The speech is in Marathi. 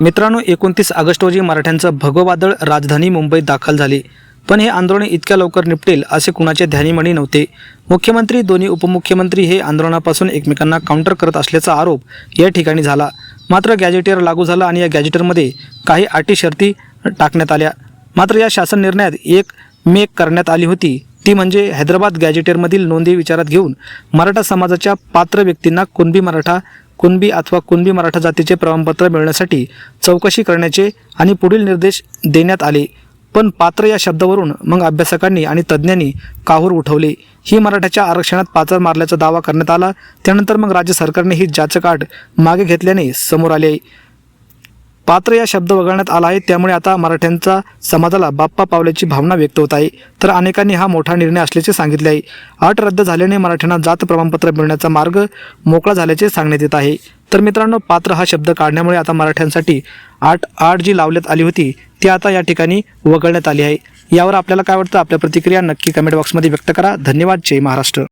मित्रांनो एकोणतीस ऑगस्ट रोजी मराठ्यांचं भगवादळ राजधानी मुंबईत दाखल झाले. पण हे आंदोलन इतक्या लवकर निपटेल असे कुणाचे ध्यानीमणी नव्हते. मुख्यमंत्री दोन्ही उपमुख्यमंत्री हे आंदोलनापासून एकमेकांना काउंटर करत असल्याचा आरोप या ठिकाणी झाला. मात्र गॅजेटियर लागू झाला आणि या गॅजेटरमध्ये काही अटी शर्ती टाकण्यात आल्या. मात्र या शासन निर्णयात एक मेक करण्यात आली होती. ती म्हणजे हैदराबाद गॅजेटियरमधील नोंदी विचारात घेऊन मराठा समाजाच्या पात्र व्यक्तींना कुणबी मराठा कुणबी अथवा कुणबी मराठा जातीचे प्रमाणपत्र मिळण्यासाठी चौकशी करण्याचे आणि पुढील निर्देश देण्यात आले. पण पात्र या शब्दावरून मग अभ्यासकांनी आणि तज्ज्ञांनी काहूर उठवले. ही मराठ्याच्या आरक्षणात पाचर मारल्याचा दावा करण्यात आला. त्यानंतर मग राज्य सरकारने ही जाचकाट मागे घेतल्याने समोर आले. पात्र या शब्द वगळण्यात आला आहे. त्यामुळे आता मराठ्यांचा समाजाला बाप्पा पावल्याची भावना व्यक्त होत आहे. तर अनेकांनी हा मोठा निर्णय असल्याचे सांगितले आहे. अट रद्द झाल्याने मराठ्यांना जात प्रमाणपत्र मिळण्याचा मार्ग मोकळा झाल्याचे सांगण्यात येत आहे. तर मित्रांनो पात्र हा शब्द काढण्यामुळे आता मराठ्यांसाठी आठ आठ जी लावण्यात आली होती ती आता या ठिकाणी वगळण्यात आली आहे. यावर आपल्याला काय वाटतं? आपल्या प्रतिक्रिया नक्की कमेंट बॉक्समध्ये व्यक्त करा. धन्यवाद. जय महाराष्ट्र.